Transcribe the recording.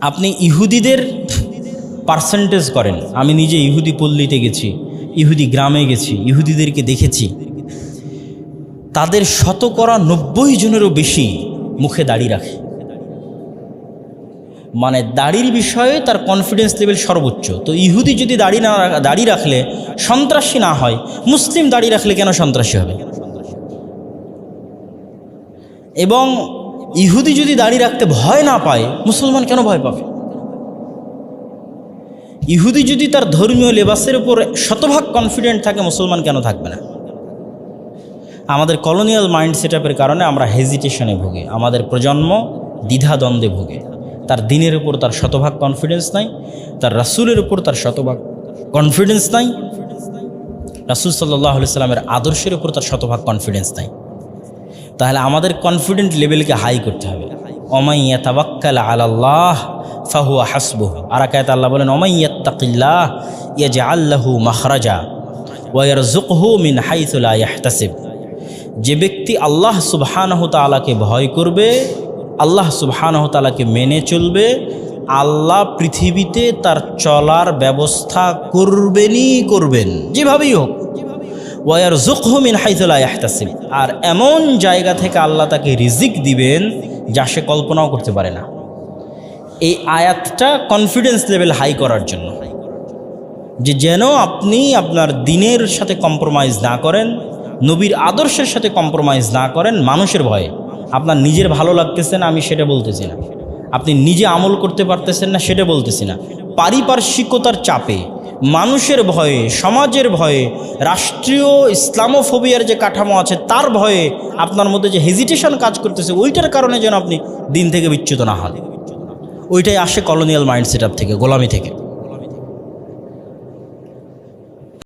আপনি ইহুদিদের পার্সেন্টেজ করেন। আমি নিজে ইহুদি পল্লীতে গেছি, ইহুদি গ্রামে গেছি, ইহুদিদেরকে দেখেছি। তাদের শতকরা নব্বই জনেরও বেশি মুখে দাড়ি রাখে। মানে দাড়ির বিষয়ে তার কনফিডেন্স লেভেল সর্বোচ্চ। তো ইহুদি যদি দাড়ি না দাড়ি রাখলে সন্ত্রাসী না হয়, মুসলিম দাড়ি রাখলে কেন সন্ত্রাসী হবে? এবং ইহুদি যদি দাড়ি রাখতে ভয় না পায়, মুসলমান কেন ভয় পাবে? ইহুদি যদি তার ধর্মীয় লেবাসের উপর শতভাগ কনফিডেন্ট থাকে, মুসলমান কেন থাকবে না? আমাদের কলোনিয়াল মাইন্ড সেট কারণে আমরা হেজিটেশনে ভুগে, আমাদের প্রজন্ম দ্বিধাদ্বন্দ্বে ভুগে। তার দিনের উপর তার শতভাগ কনফিডেন্স নাই, তার রাসুলের উপর তার শতভাগ কনফিডেন্স নাই, রাসুল সাল্লাহ সাল্লামের আদর্শের উপর তার শতভাগ কনফিডেন্স নাই। তাহলে আমাদের কনফিডেন্ট লেভেলকে হাই করতে হবে। অমাইয়া তাবাক্কাল আলাল্লাহ ফাহুয়া হাসবুহ। আর একায়ত আল্লাহ বলেন অমাইয়া অমাইয়াত্তাকিল্লাহ ইয়া যে আল্লাহু মাখরাজা ওয়ার জুকহু মিন হাইতুলা ইয়াহতাসিব। যে ব্যক্তি আল্লাহ সুবহানাহু তাআলাকে ভয় করবে, আল্লাহ সুবহানাহু তাআলাকে মেনে চলবে, আল্লাহ পৃথিবীতে তার চলার ব্যবস্থা করবেনই করবেন। যেভাবেই হোক ওয়ার জুকহমিন হাইতুলা ইয়াহতাসিব। আর এমন জায়গা থেকে আল্লাহ তাকে রিজিক দিবেন যা সে কল্পনাও করতে পারে না। এই আয়াতটা কনফিডেন্স লেভেল হাই করার জন্য। যে যেন আপনি আপনার দিনের সাথে কম্প্রোমাইজ না করেন, নবীর আদর্শের সাথে কম্প্রোমাইজ না করেন মানুষের ভয়ে। আপনার নিজের ভালো লাগতেছে না, আমি সেটা বলতেছি না। আপনি নিজে আমল করতে পারতেছেন না, সেটা বলতেছি না। পারিপার্শ্বিকতার চাপে মানুষের ভয়ে, সমাজের ভয়ে, রাষ্ট্রীয় ইসলামোফোবিয়ার যে কাঠামো আছে, তার ভয়ে আপনার মধ্যে যে হেজিটেশন কাজ করতেছে, ওইটার কারণে যেন আপনি দিন থেকে বিচ্যুত না হন। ওইটাই আসে কলোনিয়াল মাইন্ড সেট থেকে, গোলামি থেকে।